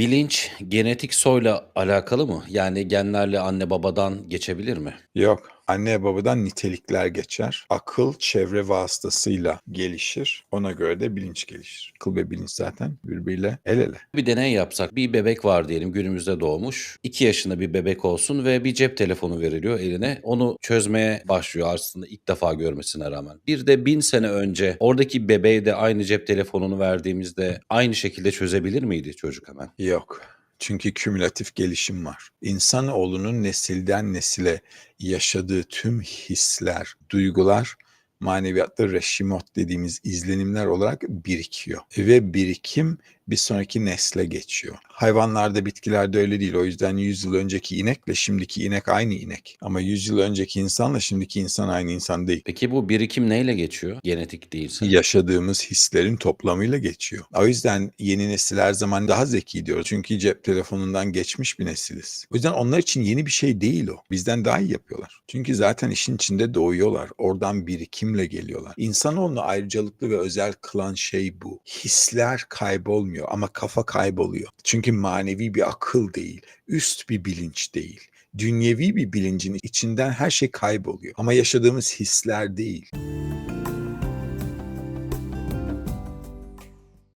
Bilinç genetik soyla alakalı mı? Yani genlerle anne babadan geçebilir mi? Yok. Anne babadan nitelikler geçer. Akıl çevre vasıtasıyla gelişir. Ona göre de bilinç gelişir. Akıl ve bilinç zaten birbiriyle el ele. Bir deney yapsak. Bir bebek var diyelim günümüzde doğmuş. 2 yaşında bir bebek olsun ve bir cep telefonu veriliyor eline. Onu çözmeye başlıyor aslında ilk defa görmesine rağmen. Bir de bin sene önce oradaki bebeğe de aynı cep telefonunu verdiğimizde aynı şekilde çözebilir miydi çocuk hemen? Yok. Çünkü kümülatif gelişim var. İnsanoğlunun nesilden nesile yaşadığı tüm hisler, duygular maneviyatta reşimot dediğimiz izlenimler olarak birikiyor. Ve birikim bir sonraki nesle geçiyor. Hayvanlarda, bitkilerde öyle değil. O yüzden 100 yıl önceki inekle şimdiki inek aynı inek. Ama 100 yıl önceki insanla şimdiki insan aynı insan değil. Peki bu birikim neyle geçiyor? Genetik değilse. yaşadığımız hislerin toplamıyla geçiyor. O yüzden yeni nesil her zaman daha zeki diyoruz. Çünkü cep telefonundan geçmiş bir nesiliz. O yüzden onlar için yeni bir şey değil o. Bizden daha iyi yapıyorlar. Çünkü zaten işin içinde doğuyorlar. Oradan birikimle geliyorlar. İnsanoğlunu ayrıcalıklı ve özel kılan şey bu. Hisler kaybolmuyor ama kafa kayboluyor. Çünkü manevi bir akıl değil, üst bir bilinç değil. Dünyevi bir bilincin içinden her şey kayboluyor. Ama yaşadığımız hisler değil.